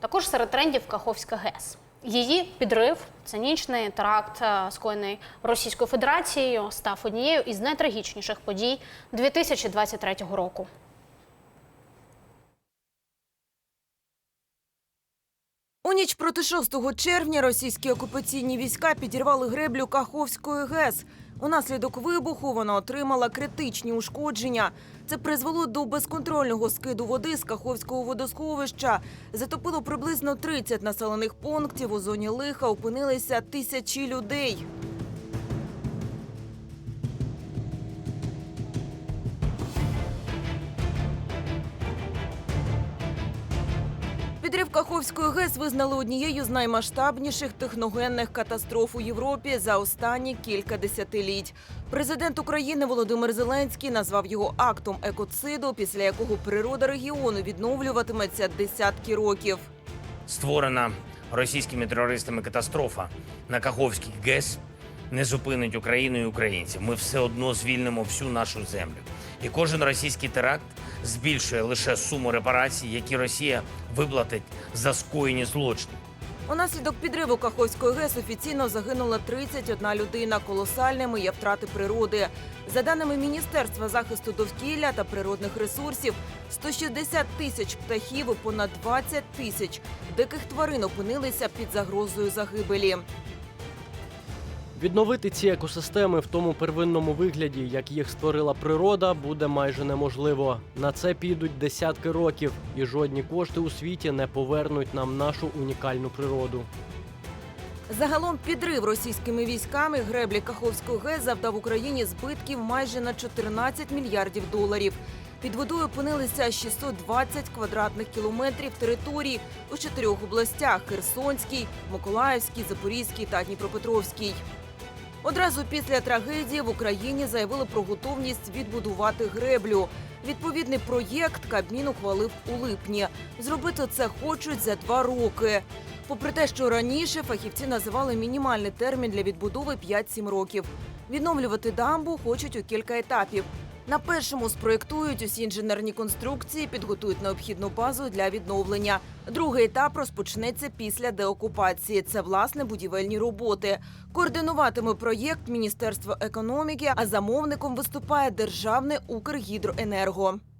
Також серед трендів Каховська ГЕС. Її підрив, цинічний теракт, е, скоєний Російською Федерацією, став однією із найтрагічніших подій 2023 року. У ніч проти 6 червня російські окупаційні війська підірвали греблю Каховської ГЕС. Унаслідок вибуху вона отримала критичні ушкодження. Це призвело до безконтрольного скиду води з Каховського водосховища. Затопило приблизно 30 населених пунктів. У зоні лиха опинилися тисячі людей. Підрив Каховської ГЕС визнали однією з наймасштабніших техногенних катастроф у Європі за останні кілька десятиліть. Президент України Володимир Зеленський назвав його актом екоциду, після якого природа регіону відновлюватиметься десятки років. Створена російськими терористами катастрофа на Каховській ГЕС не зупинить Україну і українців. Ми все одно звільнимо всю нашу землю. І кожен російський теракт збільшує лише суму репарацій, які Росія виплатить за скоєні злочини. Унаслідок підриву Каховської ГЕС офіційно загинула 31 людина. Колосальними є втрати природи. За даними Міністерства захисту довкілля та природних ресурсів, 160 тисяч птахів і понад 20 тисяч диких тварин опинилися під загрозою загибелі. Відновити ці екосистеми в тому первинному вигляді, як їх створила природа, буде майже неможливо. На це підуть десятки років, і жодні кошти у світі не повернуть нам нашу унікальну природу. Загалом підрив російськими військами греблі Каховської ГЕС завдав Україні збитків майже на 14 мільярдів доларів. Під водою опинилися 620 квадратних кілометрів території у чотирьох областях: Херсонській, Миколаївській, Запорізькій та Дніпропетровській. Одразу після трагедії в Україні заявили про готовність відбудувати греблю. Відповідний проєкт Кабмін ухвалив у липні. Зробити це хочуть за два роки. Попри те, що раніше фахівці називали мінімальний термін для відбудови 5-7 років. Відновлювати дамбу хочуть у кілька етапів. На першому спроєктують усі інженерні конструкції, підготують необхідну базу для відновлення. Другий етап розпочнеться після деокупації. Це власне будівельні роботи. Координуватиме проєкт Міністерство економіки, а замовником виступає державне Укргідроенерго.